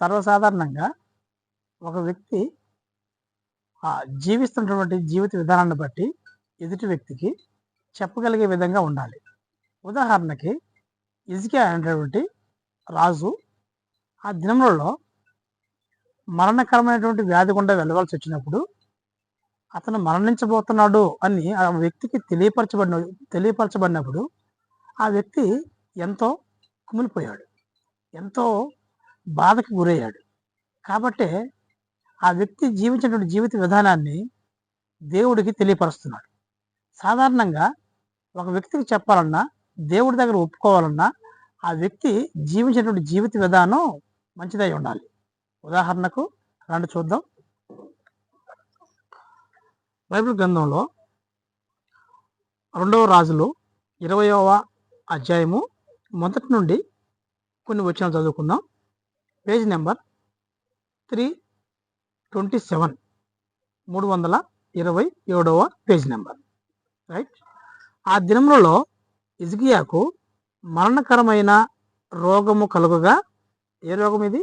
సర్వసాధారణంగా ఒక వ్యక్తి ఆ, జీవిస్తున్నటువంటి జీవిత విధానాన్ని బట్టి ఎదుటి వ్యక్తికి చెప్పగలిగే విధంగా ఉండాలి. ఉదాహరణకి ఇజికే అనేటువంటి రాజు ఆ దినములలో మరణకరమైనటువంటి వ్యాధి గుండా వెళ్ళవలసి వచ్చినప్పుడు అతను మరణించబోతున్నాడు అని ఆ వ్యక్తికి తెలియపరచబడిన తెలియపరచబడినప్పుడు ఆ వ్యక్తి ఎంతో కుమిలిపోయాడు. ఎంతో బాధకు గురయ్యాడు. కాబట్టే ఆ వ్యక్తి జీవించినటువంటి జీవిత విధానాన్ని దేవుడికి తెలియపరుస్తున్నాడు. సాధారణంగా ఒక వ్యక్తికి చెప్పాలన్నా దేవుడి దగ్గర ఒప్పుకోవాలన్నా ఆ వ్యక్తి జీవించినటువంటి జీవిత విధానం మంచిదై ఉండాలి. ఉదాహరణకు రండి చూద్దాం. బైబిల్ గ్రంథంలో రెండవ రాజులు ఇరవయవ అధ్యాయము మొదటి నుండి కొన్ని వచ్చిన చదువుకుందాం. Page number three twenty seven మూడు వందల ఇరవై ఏడవ పేజ్ నెంబర్. రైట్? ఆ దినములలో ఇజ్గియాకు మరణకరమైన రోగము కలుగగా ఏ రోగం ఇది?